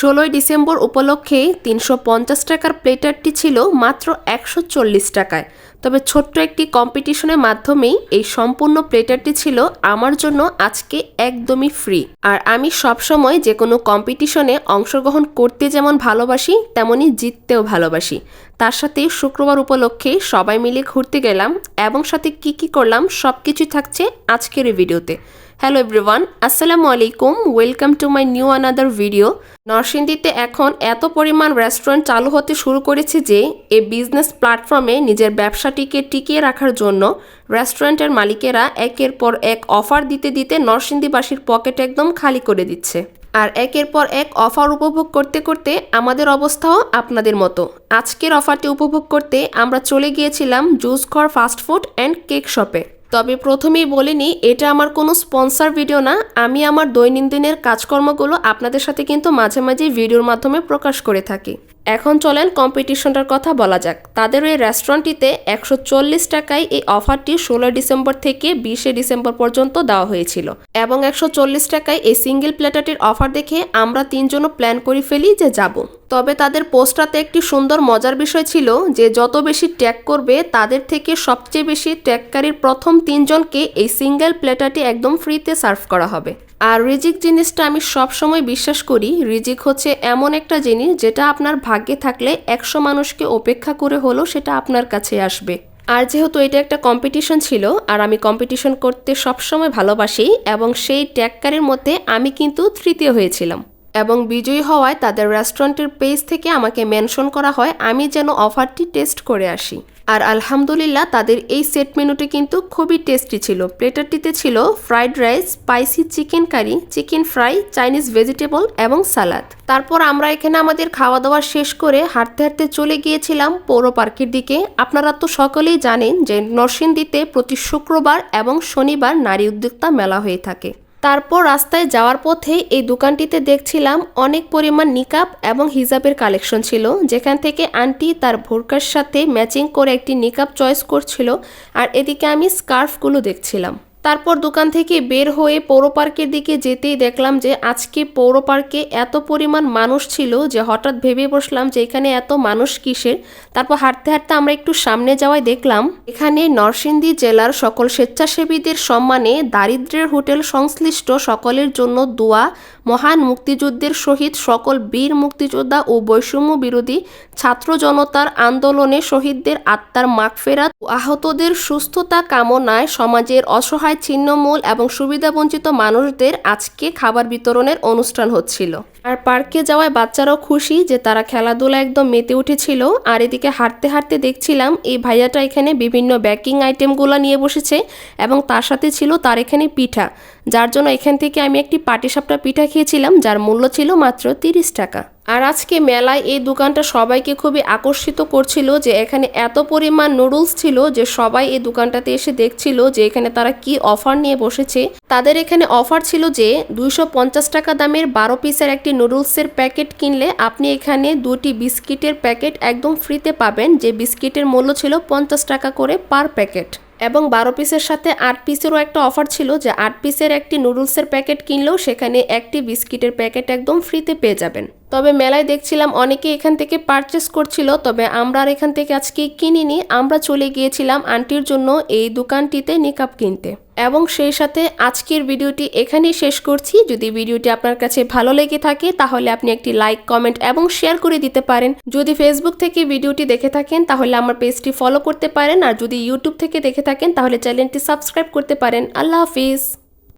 ষোলোই ডিসেম্বর উপলক্ষে তিনশো পঞ্চাশ টাকার প্লেটারটি ছিল মাত্র একশো চল্লিশ টাকায়। তবে ছোট্ট একটি কম্পিটিশনের মাধ্যমেই এই সম্পূর্ণ প্লেটারটি ছিল আমার জন্য আজকে একদমই ফ্রি আর আমি সবসময় যে কোনো কম্পিটিশনে অংশগ্রহণ করতে যেমন ভালোবাসি, তেমনই জিততেও ভালোবাসি। তার সাথে শুক্রবার উপলক্ষে সবাই মিলে ঘুরতে গেলাম এবং সাথে কি কি করলাম সব কিছুই থাকছে আজকের এই ভিডিওতে। হ্যালো এভরিওয়ান আসসালামু আলাইকুম welcome to my new another video নরসিংদীতে এখন এত পরিমাণ রেস্টুরেন্ট চালু হতে শুরু করেছে যে এই বিজনেস প্ল্যাটফর্মে নিজের ব্যবসাটিকে টিকিয়ে রাখার জন্য রেস্টুরেন্টের মালিকেরা একের পর এক অফার দিতে দিতে নরসিংদীবাসীর পকেট একদম খালি করে দিচ্ছে। আর একের পর এক অফার উপভোগ করতে করতে আমাদের অবস্থাও আপনাদের মতো। আজকের অফারটি উপভোগ করতে আমরা চলে গিয়েছিলাম জুস ঘর ফাস্টফুড অ্যান্ড কেক শপে। তবে প্রথমেই বলিনি এটা আমার কোনো স্পন্সর ভিডিও না। আমি আমার দৈনন্দিনের কাজকর্মগুলো আপনাদের সাথে কিন্তু মাঝে মাঝে ভিডিওর মাধ্যমে প্রকাশ করে থাকি। এখন চলেন কম্পিটিশনটার কথা বলা যাক। তাদের এই রেস্টুরেন্টটিতে একশো চল্লিশ টাকায় এই অফারটি ষোলো ডিসেম্বর থেকে বিশে ডিসেম্বর পর্যন্ত দেওয়া হয়েছিল এবং একশো চল্লিশ টাকায় এই সিঙ্গেল প্লেটারটির অফার দেখে আমরা তিনজনও প্ল্যান করে ফেলি যে যাব। তবে তাদের পোস্টটাতে একটি সুন্দর মজার বিষয় ছিল যে যত বেশি ট্যাগ করবে, তাদের থেকে সবচেয়ে বেশি ট্যাগকারীর প্রথম তিনজনকে এই সিঙ্গেল প্লেটারটি একদম ফ্রিতে সার্ভ করা হবে। আর রিজিক জিনিসটা আমি সবসময় বিশ্বাস করি, রিজিক হচ্ছে এমন একটা জিনিস যেটা আপনার ভাগ্যে থাকলে একশো মানুষকে অপেক্ষা করে হলেও সেটা আপনার কাছে আসবে। আর যেহেতু এটা একটা কম্পিটিশন ছিল, আর আমি কম্পিটিশন করতে সবসময় ভালোবাসি, এবং সেই ট্যাগকারের মধ্যে আমি কিন্তু তৃতীয় হয়েছিলাম। এবং বিজয়ী হওয়ায় তাদের রেস্টুরেন্টের পেজ থেকে আমাকে মেনশন করা হয়, আমি যেন অফারটি টেস্ট করে আসি। আর আলহামদুলিল্লাহ, তাদের এই সেট মেনুটি কিন্তু খুবই টেস্টি ছিল। প্লেটারটিতে ছিল fried rice, spicy chicken curry, chicken fry, Chinese vegetable এবং সালাদ। তারপর আমরা এখানে আমাদের খাওয়া দাওয়া শেষ করে হাঁটতে হাঁটতে চলে গিয়েছিলাম পৌর পার্কের দিকে। আপনারা তো সকলেই জানেন যে নরসিংদীতে প্রতি শুক্রবার এবং শনিবার নারী উদ্যোক্তা মেলা হয়ে থাকে। তারপর রাস্তায় যাওয়ার পথে এই দোকানটিতে দেখছিলাম অনেক পরিমাণ নিকাপ এবং হিজাবের কালেকশন ছিল। যেখান থেকে আন্টি তার ভোরকার সাথে ম্যাচিং করে একটি নিকাপ চয়েস করছিল আর এদিকে আমি স্কার্ফগুলো দেখছিলাম। তারপর দোকান থেকে বের হয়ে পৌর পার্কের দিকে যেতেই দেখলাম যে আজকে পৌর পার্কে এত পরিমাণ মানুষ ছিল যে হঠাৎ ভেবে বসলাম যে এখানে এত মানুষ কিসের। তারপর হাঁটতে হাঁটতে আমরা একটু সামনে যাওয়ায় দেখলাম, এখানে নরসিংদী জেলার সকল স্বেচ্ছাসেবীদের সম্মানে দারিদ্রের হোটেল সংশ্লিষ্ট সকলের জন্য দোয়া মহান মুক্তিযুদ্ধের সহিত সকল বীর মুক্তিযোদ্ধা ও বৈষম্য বিরোধী ছাত্র জনতার আন্দোলনে শহীদদের আত্মার মাগফেরাত ও আহতদের সুস্থতা কামনায় সমাজের অসহায় ছিন্নমূল এবং সুবিধাবঞ্চিত মানুষদের আজকে খাবার বিতরণের অনুষ্ঠান হচ্ছিল। আর পার্কে যাওয়ায় বাচ্চারাও খুশি যে তারা খেলাধুলা একদম মেতে উঠেছিল। আর এদিকে হাঁটতে হাঁটতে দেখছিলাম এই ভাইয়াটা এখানে বিভিন্ন বেকিং আইটেমগুলো নিয়ে বসেছে এবং তার সাথে ছিল তার এখানে পিঠা, যার জন্য এখান থেকে আমি একটি পাটিসাপটা পিঠা খেয়েছিলাম যার মূল্য ছিল মাত্র তিরিশ টাকা। আর আজকে মেলায় এই দোকানটা সবাইকে খুবই আকর্ষিত করছিল যে এখানে এত পরিমাণ নুডলস ছিল যে সবাই এই দোকানটাতে এসে দেখছিল যে এখানে তারা কি অফার নিয়ে বসেছে। তাদের এখানে অফার ছিল যে দুইশো পঞ্চাশ টাকা দামের বারো পিসের একটি নুডলসের প্যাকেট কিনলে আপনি এখানে দুটি বিস্কিটের প্যাকেট একদম ফ্রিতে পাবেন, যে বিস্কিটের মূল্য ছিল পঞ্চাশ টাকা করে পার প্যাকেট। এবং বারো পিসের সাথে আট পিসেরও একটা অফার ছিল যে আট পিসের একটি নুডলসের প্যাকেট কিনলেও সেখানে একটি বিস্কিটের প্যাকেট একদম ফ্রিতে পেয়ে যাবেন। তবে মেলায় দেখছিলাম অনেকে এখান থেকে পারচেস করছিল, তবে আমরা আর এখান থেকে আজকে কিনিনি। আমরা চলে গিয়েছিলাম আন্টির জন্য এই দোকানটিতে নিকাপ কিনতে। এবং সেই সাথে আজকের ভিডিওটি এখানেই শেষ করছি। যদি ভিডিওটি আপনার কাছে ভালো লেগে থাকে, তাহলে আপনি একটি লাইক কমেন্ট এবং শেয়ার করে দিতে পারেন। যদি ফেসবুক থেকে ভিডিওটি দেখে থাকেন, তাহলে আমার পেজটি ফলো করতে পারেন। আর যদি ইউটিউব থেকে দেখে থাকেন, তাহলে চ্যানেলটি সাবস্ক্রাইব করতে পারেন। আল্লাহ হাফিজ।